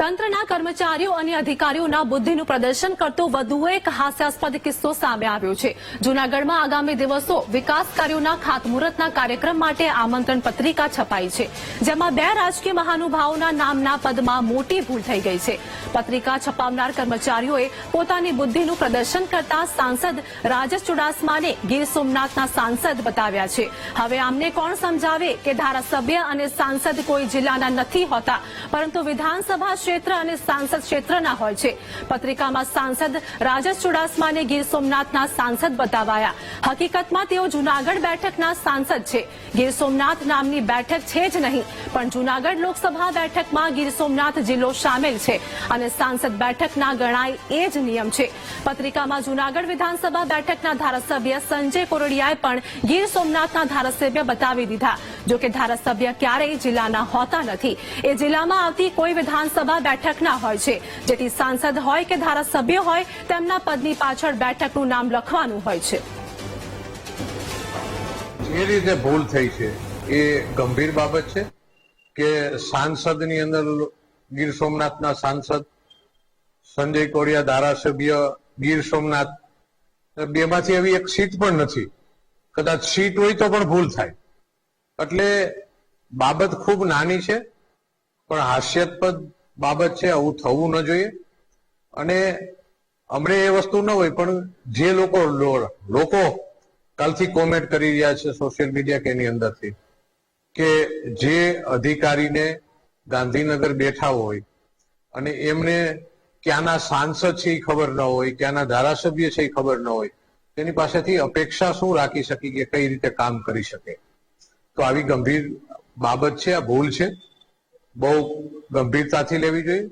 તંત્રના કર્મચારીઓ અને અધિકારીઓના બુદ્ધિનું પ્રદર્શન કરતો વધુ એક હાસ્યાસ્પદ કિસ્સો સામે આવ્યો છે. જૂનાગઢમાં આગામી દિવસો વિકાસ કાર્યોના ખાતમુહૂર્તના કાર્યક્રમ માટે આમંત્રણ પત્રિકા છપાઈ છે, જેમાં બે રાજકીય મહાનુભાવોના નામના પદમાં મોટી ભૂલ થઈ ગઈ છે. પત્રિકા છપાવનાર કર્મચારીઓએ પોતાની બુદ્ધિનું પ્રદર્શન કરતા સાંસદ રાજેશ ચુડાસમાને ગીર સોમનાથના સાંસદ બતાવ્યા છે. હવે આમને કોણ સમજાવે કે ધારાસભ્ય અને સાંસદ કોઈ જિલ્લાના નથી હોતા, પરંતુ વિધાનસભા ક્ષેત્ર અને સાંસદ ક્ષેત્રના હોય છે. પત્રિકામાં સાંસદ રાજસ ચુડાસમાને ગીર સોમનાથના સાંસદ બતાવાયા. હકીકતમાં તેઓ જૂનાગઢ બેઠકના સાંસદ છે. ગીર સોમનાથ નામની બેઠક છે જ નહીં. પણ જૂનાગઢ લોકસભા બેઠકમાં ગીર સોમનાથ જિલ્લો સામેલ છે અને સાંસદ બેઠકના ગણાય એ જ નિયમ છે. પત્રિકામાં જૂનાગઢ વિધાનસભા બેઠકના ધારાસભ્ય સંજય કોરડિયાએ પણ ગીર સોમનાથના ધારાસભ્ય બતાવી દીધા. જોકે ધારાસભ્ય ક્યારેય જિલ્લાના હોતા નથી. એ જિલ્લામાં આવતી કોઈ વિધાનસભા બેઠકના હોય છે. જેથી સાંસદ હોય કે ધારાસભ્ય હોય, તેમના પદની પાછળ બેઠકનું નામ લખવાનું હોય છે. જે રીતે ભૂલ થઈ છે, એ ગંભીર બાબત છે. કે સાંસદની અંદર ગીર સોમનાથના સાંસદ, સંજય કોડિયા ધારાસભ્ય ગીર સોમનાથ બેમાંથી એવી એક સીટ પણ નથી. કદાચ સીટ હોય તો પણ ભૂલ થાય. એટલે બાબત ખૂબ નાની છે, પણ હાસ્યાસ્પદ બાબત છે, આવું થવું ન જોઈએ. અને અમને એ વસ્તુ ન હોય, પણ જે લોકો લોકો કાલથી કોમેન્ટ કરી રહ્યા છે સોશિયલ મીડિયા કે એની અંદરથી. કે જે અધિકારીને ગાંધીનગર બેઠા હોય અને એમને ક્યાંના સાંસદ છે એ ખબર ન હોય, ક્યાંના ધારાસભ્ય છે એ ખબર ન હોય, તેની પાસેથી અપેક્ષા શું રાખી શકી કે કઈ રીતે કામ કરી શકે? તો આવી ગંભીર બાબત છે, આ ભૂલ છે. બહુ ગંભીરતાથી લેવી જોઈએ.